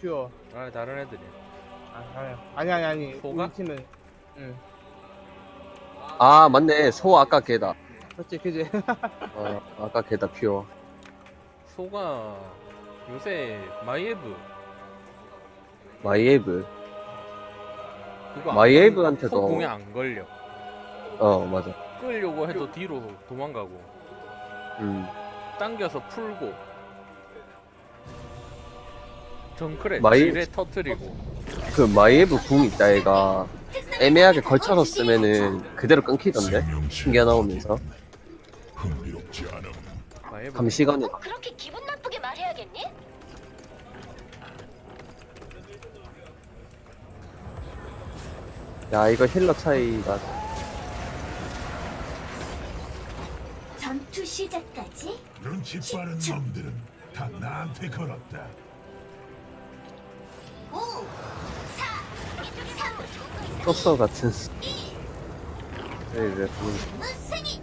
퓨어. 아 다른 애들이. 아, 아니 아니 아니. 소가? 우리 팀은. 응. 아 맞네. 소 아까 걔다. 그렇지 그지. 어 아까 걔다 퓨어. 소가 요새 마이에브. 마이에이브? 그거 안- 마이에이브한테도- 소 공에 안 걸려. 어 맞아. 끌려고 해도 뒤로 도망가고. 음. 당겨서 풀고 정크레 마이- 지뢰 터트리고 그 마이에브 궁 있다 얘가 애매하게 걸쳐서 쓰면은 그대로 끊기던데 신기하 나오면서 흥미롭지 않음. 마이에브 감시관에 그렇게 기분 나쁘게 말해야겠니? 야 이거 힐러 차이가 전투 시작까지 눈치 빠른 놈들은 다 나한테 걸었다. 5, 4, 3, 소서 같은 네, 궁 무승이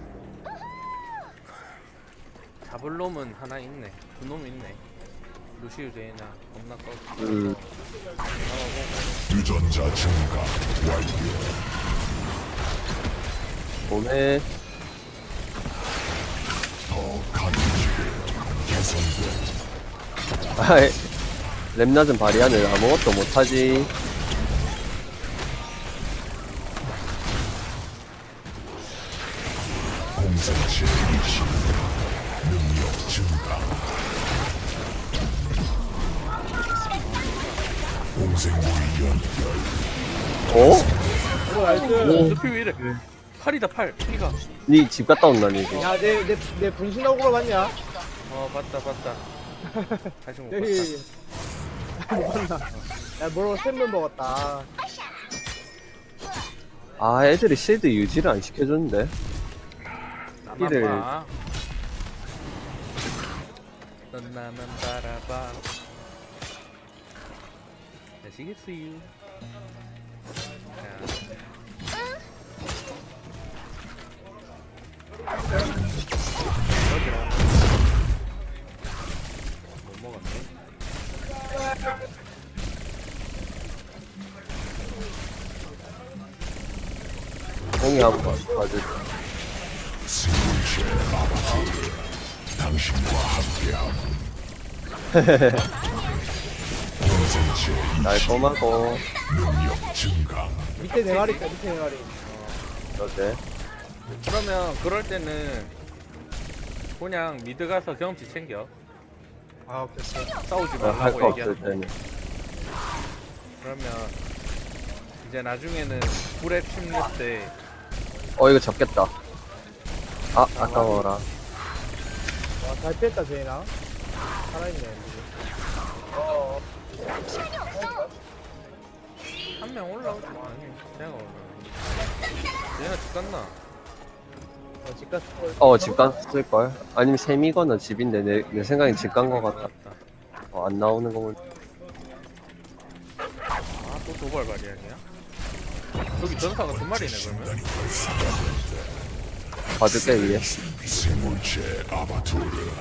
잡을 놈은 하나 있네 두 놈 있네 루시우 제이나 겁나 꺼 음. 유전자 증가 완료. 몸에 더 강해지고 개선돼. 아이 랩낮은 바리안을 아무것도 못하지 공생체 이식 능력 증가. 공생물이 연결. 어? 오 나이스. 스피 왜 이래 팔이다 팔 피가 니 집 갔다 온다니 이제 야내 내 내 분신 억울로 봤냐? 어 봤다 봤다 다시 못 여기. 봤나? 야 모르고 샘물 먹었다. 아 애들이 실드 유지를 안 시켜주는데 나만 이를- 봐. 넌 나만 바라봐. 아시겠어요? 자. 공이 한번 이식 날콤하고. 밑에 네 마리 있다 밑에 네 마리. 어때? 그러면 그럴 때는 그냥 미드 가서 경험치 챙겨. 아 오케이. 싸우지 할 말라고 얘기하는 거. 그러면 이제 나중에는 불에 침입 때 어 이거 잡겠다 아 아까워라 와잘 뺐다 제이나. 살아있네. 어. 한명 올라오지 마. 아니, 제가 올라. 얘가 집 갔나? 어 집갔. 어집 갔을걸? 아니면 셈이거나 집인데 내, 내 생각엔 집 간 거 같다 어, 안 나오는 거 보니 아, 또 도발 발이야기야? 저기 전사가 두 마리네, 그러면? 봐줄게 위에 생물체 아바타르.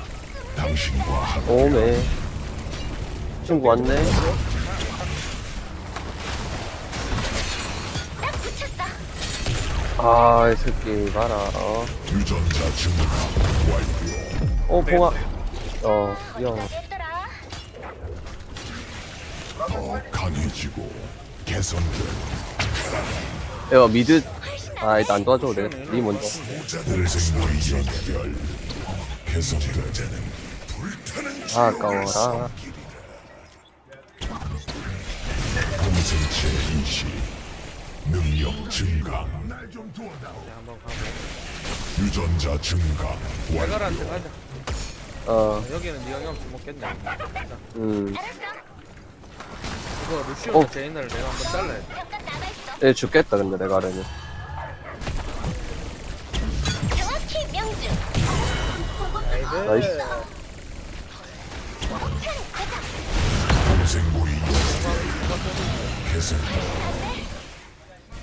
당신과 함께. 오메 친구 왔네 아이 새끼 봐라 어, 유전자 증가 완료. 어 봉아 어 형. 얘들아 더 강해지고 개선돼. 야 미드 아 일단 안 도와줘도 돼니 먼저 연결. 개선돼. 아 아까워라 공생체 이식 능력 가고. 유전자 증가 완료. 어 여기는 네가 경험치 먹겠네. 자, 음, 이거 루시오 어. 제이나를 내가 한번 잘라야 돼. 잠깐 얘 죽겠다 근데 내가 하려면 정확히 명중. 나이스.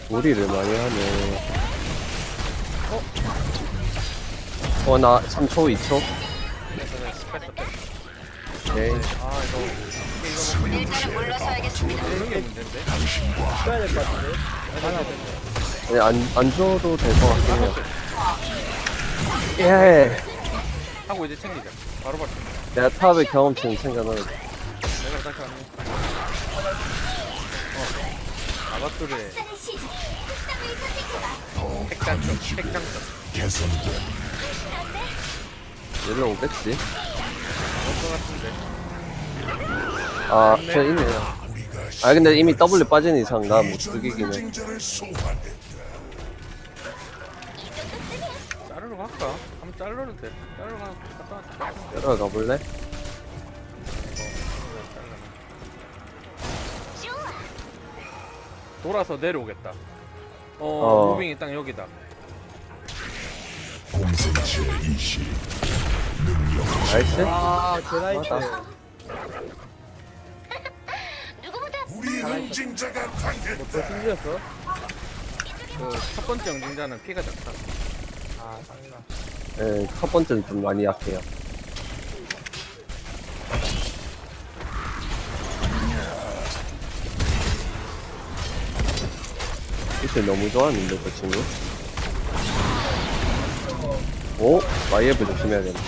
무리를 많이 하네. 어나 3초 2초? 그래서 내가 스패스 뺐어. 오케이. 아, 이거, 일단은 물러서야겠습니다. 이런 게 문제인데. 써야 될 것 같은데. 하나 아니, 안, 안 줘도 될 것 같긴 해요. 예. 하고 이제 챙기자. 바로 바로. 내가 탑의 경험치는 챙겨놓을 내가 다시 왔네. 어. 선택해봐. 핵장점, 핵장점. 일로 오겠지? 올것 같은데. 아, 저 있네요. 아, 근데 이미 W 빠진 이상 나 못 죽이긴 해. 자르러 갈까? 한번 자르러 돼. 자르러 가. 갔다 왔다. 들어가 볼래? 돌아서 내려오겠다. 어, 어. 무빙이 딱 여기다. 공생체 이시 능력 나이스? 아, 제나이트. 맞아. 우리 응징자가 당했다. 저 승리였어? 그 첫 번째 영진자는 피가 작다. 아, 장난. 예, 첫 번째는 좀 많이 약해요. 이때 너무 좋았는데, 그 친구. 오? 마이애브 조심해야겠네.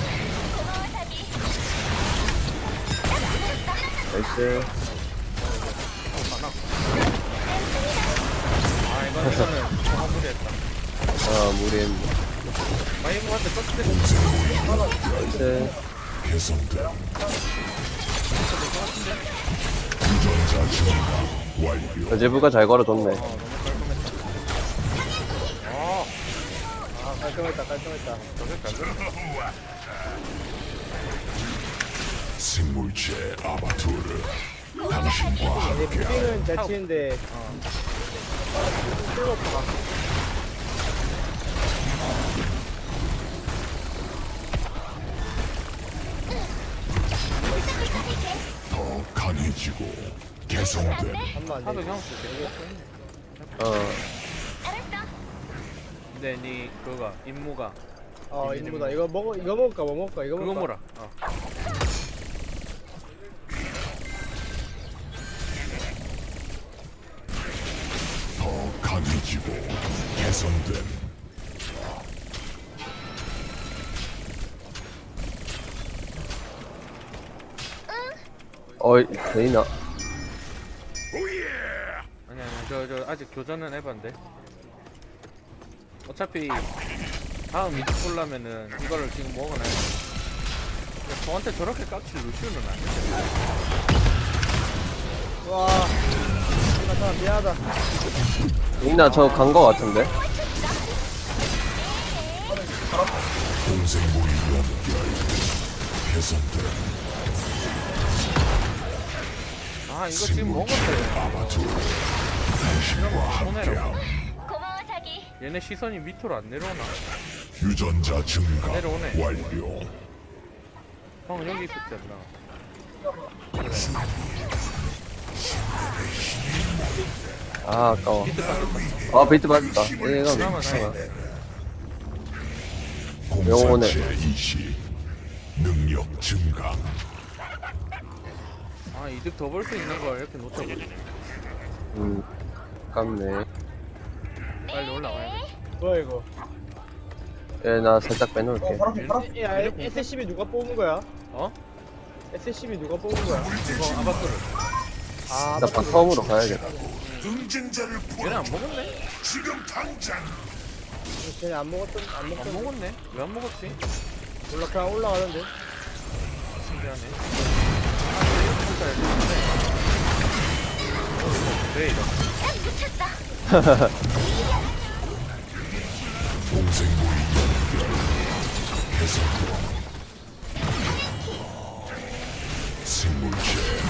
나이스. 아, 무리했네. 떴을 완료. 여제부가 잘 걸어줬네. 어, 너무 깔끔했다. 아, 아, 깔끔했다. 저게. 생물체 아바투르 당신과 근데 푸딩은 잘 치는데, 어. 쓸모없다. 더 강해지고 개선된 한번 안 하도 돼. 경험치 되겠어. 어. 근데 니 그거 임무가 어, 인무다. 이거 먹어, 이거 먹을까, 뭐 먹을까, 이거 그거 먹을까? 뭐라? 어. 어이, 데이나. 아니 아니 저저 아직 교전은 해봤는데. 어차피 다음 미드 보려면은 이거를 지금 먹어놔야 돼. 근데 저한테 저렇게 깝칠 루시우는 아닌데. 와. 나참 미안하다. 데이나 저 간 거 같은데? 동생물이 연결 개선된 아 이거 지금 먹었어요. 아바투르 당신과 손해라. 고마워 자기. 얘네 시선이 밑으로 안 내려오나? 유전자 증가 내려오네. 완료. 형 여기 않나? 아, 아까워. 비트 빠졌다. 아, 베이트 맞았다. 얘가 그나마. 영혼의- 능력 증가 아 이득 더벌수 있는 걸 이렇게 놓쳐버리네. 음, 아깝네. 빨리 올라가야 돼. 뭐야, 이거? 예, 나 살짝 빼놓을게. 야, SCB 누가 뽑은 거야? 어? SCB 누가 뽑은 거야? 이거 아바토르. 아, 나 바텀으로 가야겠다. 응징자를 얘네 안 먹었네? 지금 당장 쟤네 안 먹었던, 안 안 먹던. 먹었네? 왜 안 먹었지? 몰라, 그냥 올라가는데. 신기하네. 아, 이거. 왜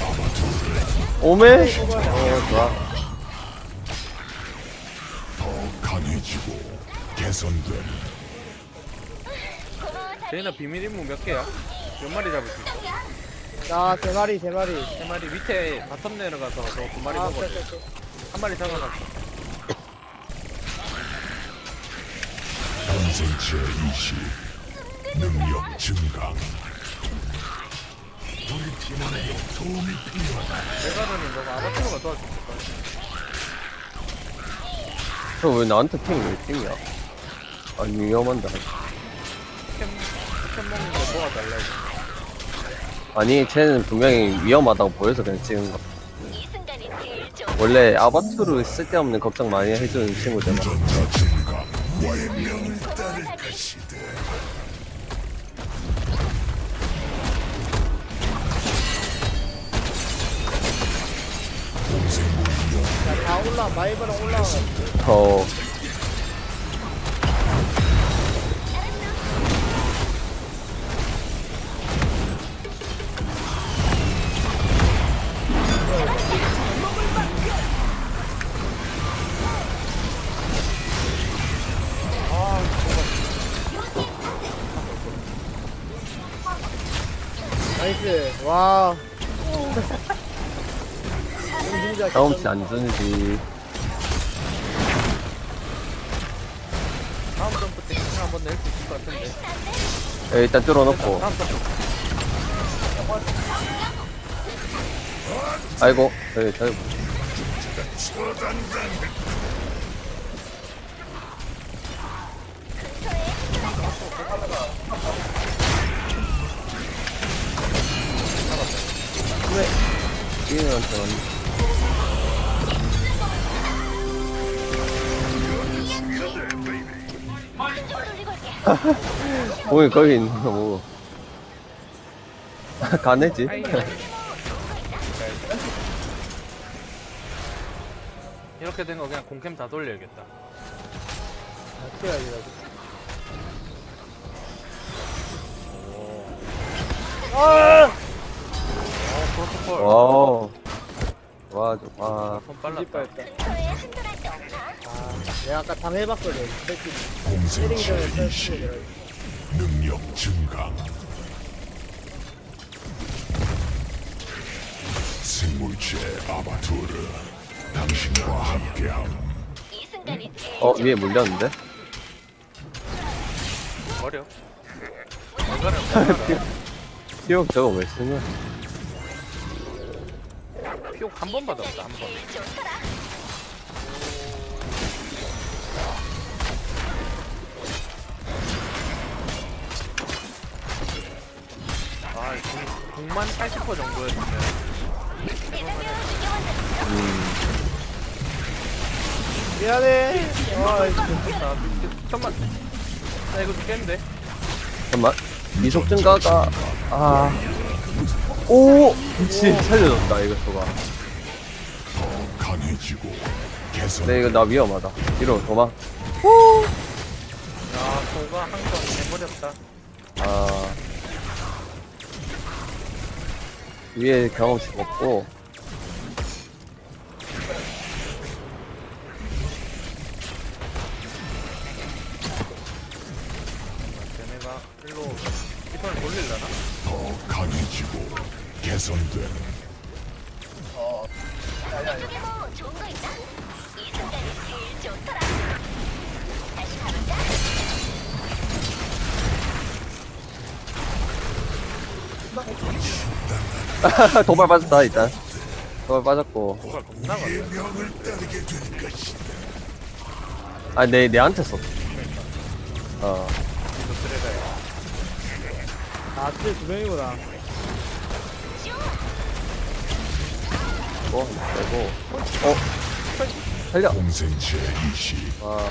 아바투르 오메? 어, 좋아. 더 강해지고 자기. 제이나 비밀 임무 몇 개야? 몇 마리 잡을 수 있어? 자, 세 마리, 세 마리. 세 마리 밑에 바텀 내려가서 저두 마리 아, 먹어. 빼, 빼, 빼. 한 마리 잡아놨어. 공생체 이시 능력 증가 우리 팀원에게 도움이 필요하다. 메가드는 너가 아바트로가 도와줄 거야. 저 왜 나한테 핑왜 핑이야? 아 위험한다. 캠, 캠 먹는 거 도와달라고. 아니 쟤는 분명히 위험하다고 보여서 그냥 찍은 거. 원래 아바투르 쓸데없는 걱정 많이 해주는 친구잖아. 다 올라, 마이버랑 올라가. 어. 경험치 안 주는지. 다음 점프 때캠 한번 낼 수 있을 것 같은데. 에, 일단 뚫어놓고. 다음 점프. 아이고, 저기, 왜? 이한테 왔네. 공이 거기 있는 거 뭐. 가네지? 이렇게 된 거 그냥 공캠 다 돌려야겠다. 아! 어, 프로토콜. 와. 와, 저, 와. 손 뒤집 빨랐다. 없나? 아, 내가 아까 당해봤거든. 새끼 공생 때리기 전에 체 이시 펼치고 능력 증강. 생물체 아바투르 당신과 함께함. 이 순간이 제일 어. 위에 물렸는데? 버려. 이거는 뭐야? 피옥 저거 왜 쓰냐? 피옥 한 번 받았다, 한 번. 아, 9만 80% 정도였는데. 대장면 이겨왔다. 음. 미안해. 아, 이거 아, 잠깐만. 나 이거 죽겠는데? 잠깐만. 미속 증가가, 아. 오! 미친, 살려줬다, 이거 저가. 근데 이거 나 위험하다. 뒤로 도망. 야, 소가 한건 해버렸다. 아. 위에 경험치 없고, 쟤네가 일로 이번을 돌릴라나? 더 강해지고 개선된 이 도발 빠졌다, 일단. 도발 빠졌고. 뭐가 겁나 많아. 명을 따르게 될 것이다. 아, 내, 내한테 썼어. 어. 이거 들어가야 아, 진짜 두 명이구나. 어, 빼고. 어? 살려. 공생체 이시 아.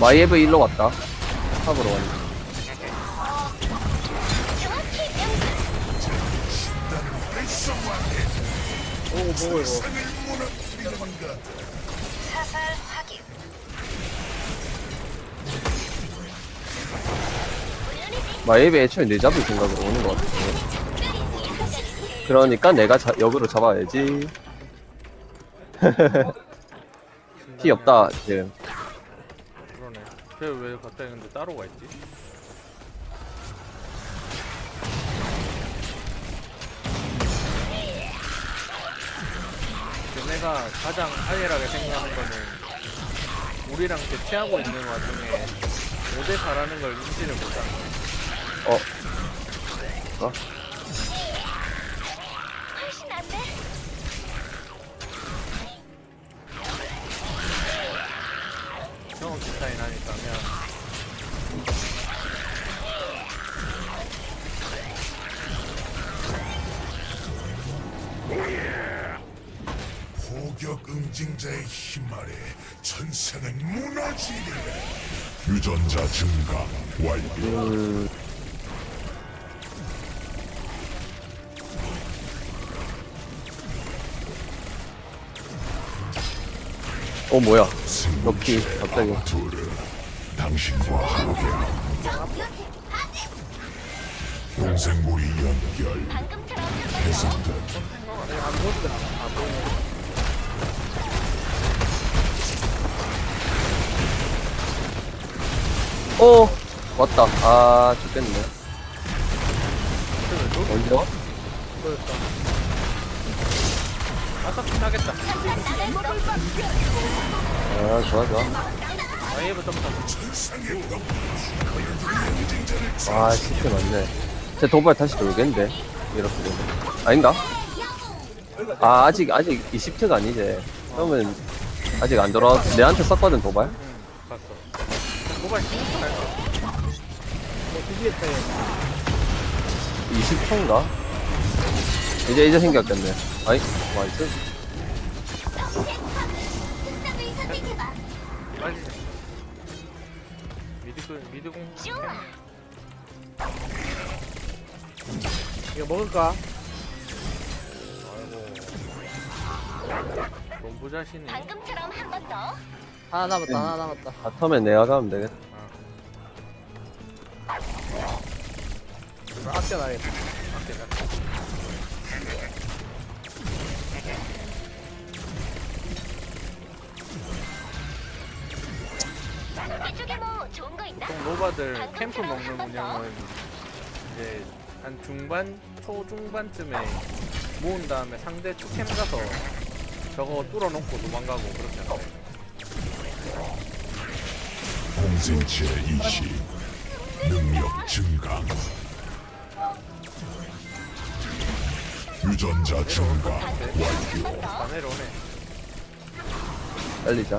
마이에브 일로 왔다. 탑으로 왔네. 오, 뭐고, 이거. 사살 확인. 마이에브 애초에 내 잡을 생각으로 오는 것 같은데. 그러니까 내가 자, 역으로 잡아야지. 피 없다, 지금. 그러네. 쟤왜 갑자기 근데 따로 가 있지? 얘네가 가장 하이라게 생각하는 거는 우리랑 대치하고 있는 와중에 5대4라는 걸 인지를 못하는 어? 어? 경험치 차이 나니까면 포격 응징자의 힘 아래 천상은 무너지리라. 유전자 증가 완료. 음, 어 뭐야? 럭키 갑자기. 아바투르. 당신과 함께. 동생고리 연결. 해석된 어. 왔다. 아 죽겠네. 언제 와? 보였다. 끝나겠다. 아 좋아 좋아. 와이브 점점 아 진짜 맞네. 제 도발 다시 돌겠는데? 이렇게 되면. 아닌가? 아 아직 아직 20트가 아니지. 그러면 아직 안 돌아 내한테 썼거든 도발 응 봤어 모바일 신경 할 거. 뭐 뒤지겠다, 얘. 20%인가? 이제 이제 생겼겠네 아이 와이스 빨리 미드군 미드 공 이거 먹을까? 아이고 농부 자신이 방금처럼 한 번 더. 하나 남았다, 하나 남았다. 바텀에 내가 가면 되겠다 이거 아껴놔야겠다. 이쪽에 뭐 좋은 거 있나? 보통 로바들 캠프 먹는 운영은 이제 한 중반 초중반쯤에 모은 다음에 상대 투캠 가서 저거 뚫어놓고 도망가고 그렇게 하는데 공생체 이식 능력 증가 유전자 증가 완료 다 내려오네 빨리자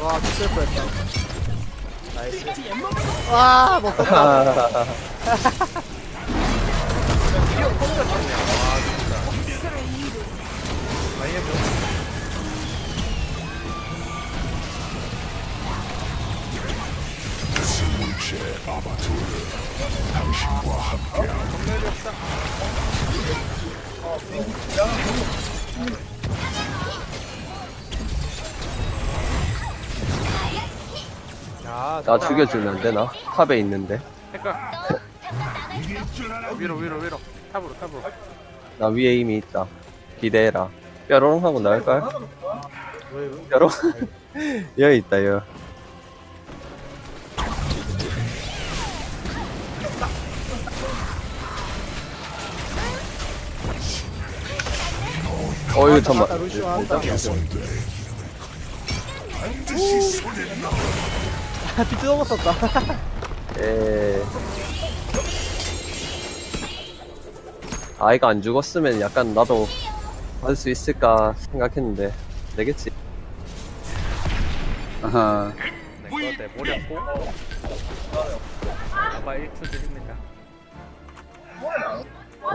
와, 죽을 뻔했다. 나이스. 와. 아, 와 이브 생물체 아바투르 당신과 함께 없다 야, 나 죽여주면 안 되나? 탑에 있는데. 헷갈 위로 위로 위로. 탑으로 탑으로. 나 위에 이미 있다. 기대해라 뾰로롱 하고 나올까요? 왜, 왜? 뾰로롱 여기 있다 여어 아, 한다. 개성돼 비트 넘었었다. 에... 아이가 안 죽었으면 약간 나도 할수 있을까 생각했는데 되겠지. 아하. 네, 그때 모렸고 아마 1초 드립니다.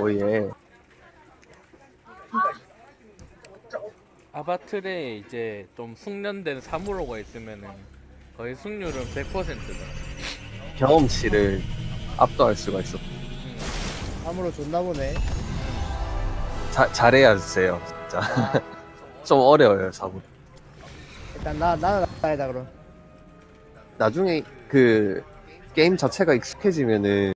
오예. 아바틀에 이제 좀 숙련된 사무로가 있으면은 거의 승률은 100%다. 경험치를 압도할 수가 있어. 암으로 존나 보네. 자, 잘해야 돼요. 진짜. 좀 어려워요 사부. 일단 나, 나는 나야다, 그럼. 나중에 그 게임 자체가 익숙해지면은